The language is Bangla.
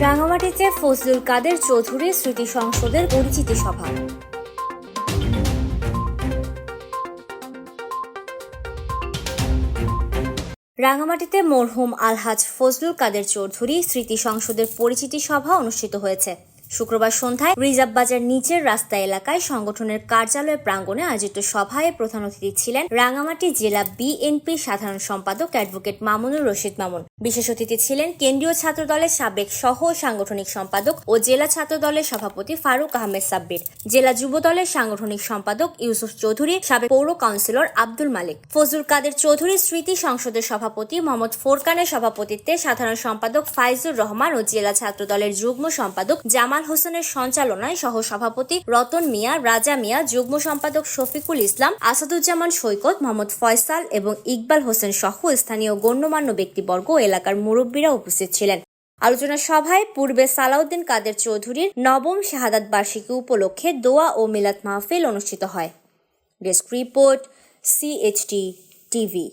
রাঙামাটিতে ফজলুল কাদের চৌধুরী স্মৃতি সংসদের পরিচিতি সভা। রাঙামাটিতে মরহুম আলহাজ ফজলুল কাদের চৌধুরী স্মৃতি সংসদের পরিচিতি সভা অনুষ্ঠিত হয়েছে। শুক্রবার সন্ধ্যায় রিজার্ভ বাজার নিচের রাস্তা এলাকায় সংগঠনের কার্যালয় প্রাঙ্গণে আয়োজিত সভায় প্রধান অতিথি ছিলেন রাঙামাটি জেলা বিএনপি সাধারণ সম্পাদক অ্যাডভোকেট মামুনুর রশিদ মামুন। বিশেষ অতিথি ছিলেন কেন্দ্রীয় ছাত্র দলের সাবেক সহ সাংগঠনিক সম্পাদক ও জেলা ছাত্র দলের সভাপতি ফারুক আহমেদ সাব্বির, জেলা যুব দলের সাংগঠনিক সম্পাদক ইউসুফ চৌধুরী, সাবেক পৌর কাউন্সিলর আব্দুল মালিক, ফজলুল কাদের চৌধুরী স্মৃতি সংসদের সভাপতি মোহাম্মদ ফোরকানের সভাপতিত্বে সাধারণ সম্পাদক ফাইজুর রহমান ও জেলা ছাত্র দলের যুগ্ম সম্পাদক জামাল হোসেনের সঞ্চালনায় সহ সভাপতি রতন মিয়া, রাজা মিয়া, যুগ্ম সম্পাদক শফিকুল ইসলাম, আসাদুজ্জামান সৈকত মোহাম্মদ ফয়সাল এবং ইকবাল হোসেন সহ স্থানীয় গণ্যমান্য ব্যক্তিবর্গ এলাকার মুরব্বীরা উপস্থিত ছিলেন। আলোচনা সভায় পূর্বে সালাউদ্দিন কাদের চৌধুরীর নবম শাহাদাত বার্ষিকী উপলক্ষে দোয়া ও মিলাদ মাহফিল অনুষ্ঠিত হয়। Desk report CHT TV